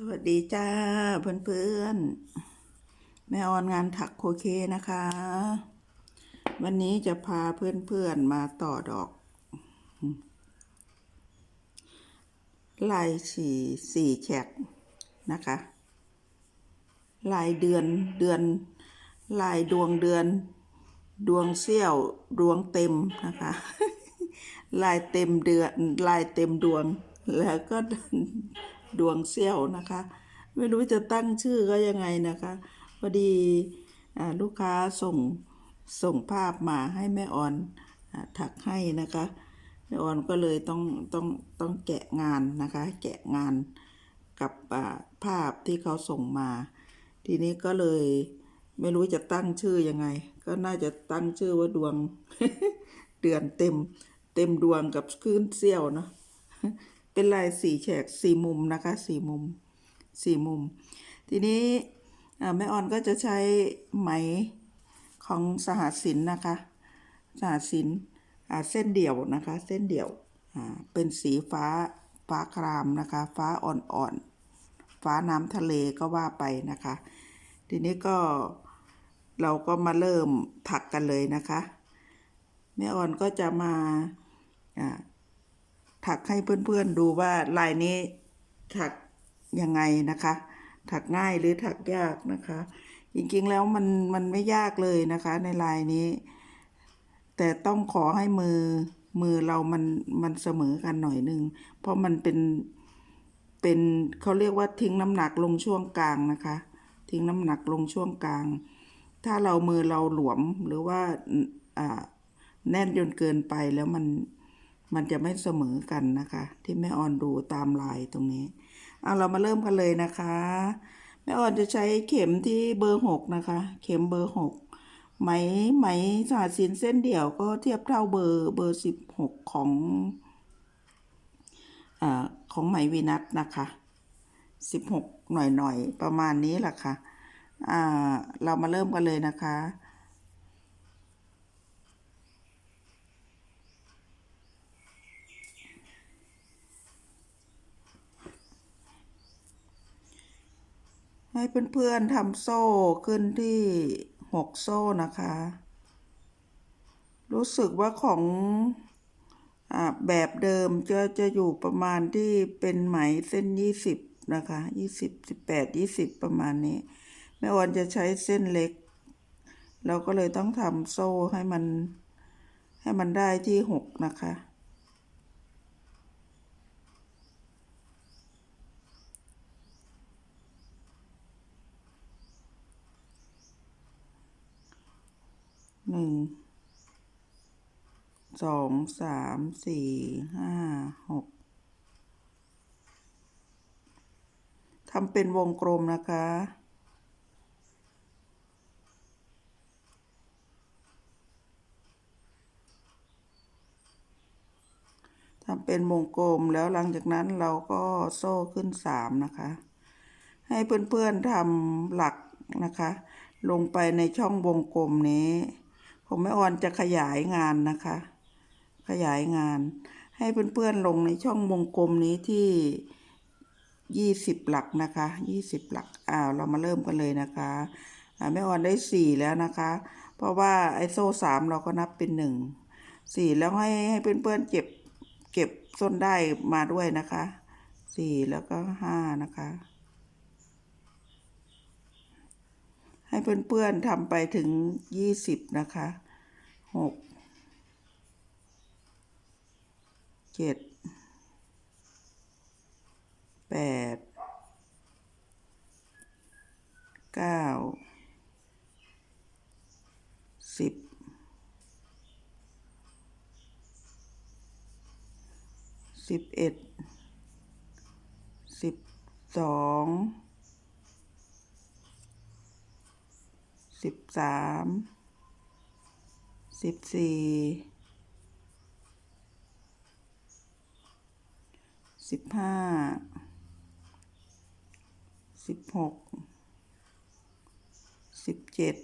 สวัสดีจ้าเพื่อนๆแม่ออนงานถักโคเคนะคะ วันนี้จะพาเพื่อนๆมาต่อดอกลายสี่สี่แฉกนะคะ ลายเดือนเดือน ลายดวงเดือน ดวงเสี้ยวดวงเต็มนะคะ ลายเต็มเดือนลายเต็มดวงแล้วก็ ดวงเสี้ยวนะคะ ไม่รู้จะตั้งชื่อก็ยังไงนะคะพอดีลูกค้าส่งส่งภาพมาให้แม่ออนถักให้นะคะแม่ออนก็เลยต้องต้องต้องแกะงานนะคะ แกะงานกับภาพที่เขาส่งมา ทีนี้ก็เลยไม่รู้จะตั้งชื่อยังไง ก็น่าจะตั้งชื่อว่าดวงเดือนเต็ม เต็มดวงกับคลื่นเสี้ยวเนาะ เป็นลายสี่แฉกสี่มุมนะคะสี่มุมสี่มุม ทีนี้แม่ออนก็จะใช้ไหมของสหสินนะคะ สหสินอ่าเส้นเดี่ยวนะคะ เส้นเดี่ยวเป็นสีฟ้าฟ้าครามนะคะ ฟ้าอ่อนๆ ฟ้าน้ำทะเลก็ว่าไปนะคะ ทีนี้ก็เราก็มาเริ่มถักกันเลยนะคะ แม่ออนก็จะมาอ่า ถักให้เพื่อนๆดูว่าลายนี้ถักยังไงนะคะ ถักง่ายหรือถักยากนะคะ จริงๆแล้วมันมันไม่ยากเลยนะคะ ในลายนี้ แต่ต้องขอให้มือมือเรามันมันเสมอกันหน่อยหนึ่งเพราะมันเป็นเป็นเขาเรียกว่าทิ้งน้ำหนักลงช่วงกลางนะคะ ทิ้งน้ำหนักลงช่วงกลาง ถ้าเรามือเราหลวมหรือว่าอ่าแน่นจนเกินไปแล้วมัน มันจะไม่เสมอกันนะคะ ที่แม่ออนดูตามลายตรงนี้เอาเรามาเริ่มกันเลยนะคะ แม่ออนจะใช้เข็มที่เบอร์หกนะคะ เข็มเบอร์หกไหมไหมสาสินเส้นเดี่ยวก็เทียบเท่าเบอร์เบอร์สิบหกของอของไหมวีนัทนะคะสิบหกหน่อยหน่อยๆ ประมาณนี้แหละค่ะอ่าเรามาเริ่มกันเลยนะคะ ให้เพื่อนๆทำโซ่ขึ้นที่หกโซ่นะคะ รู้สึกว่าของอแบบเดิมจะจะอยู่ประมาณที่เป็นไหมเส้นยี่สิบนะคะยี่สิบสิบแปดยี่สิบประมาณนี้แม่ออนจะใช้เส้นเล็ก เราก็เลยต้องทำโซ่ให้มันให้มันได้ที่หกนะคะ หนึ่งสองสามสี่ห้าหกทำเป็นวงกลมนะคะ ทำเป็นวงกลมแล้วหลังจากนั้นเราก็โซ่ขึ้นสามนะคะ ให้เพื่อนๆทำหลักนะคะ ลงไปในช่องวงกลมนี้ ผมแม่ออนจะขยายงานนะคะ ขยายงาน ให้เพื่อนๆลงในช่องวงกลมนี้ที่ยี่สิบหลักนะคะยี่สิบหลักอ้าวเรามาเริ่มกันเลยนะคะแม่ออนได้สี่แล้วนะคะ เพราะว่าไอโซ่สามเราก็นับเป็นหนึ่งสี่แล้วให้ให้เพื่อนๆเก็บเก็บส้นได้มาด้วยนะคะสี่แล้วก็ห้านะคะ ให้เพื่อนๆทำไปถึงยี่สิบนะคะหกเจ็ดแปดเก้าสิบสิบเอ็ดสิบสอง สิบสามสิบสี่สิบห้าสิบหกสิบเจ็ด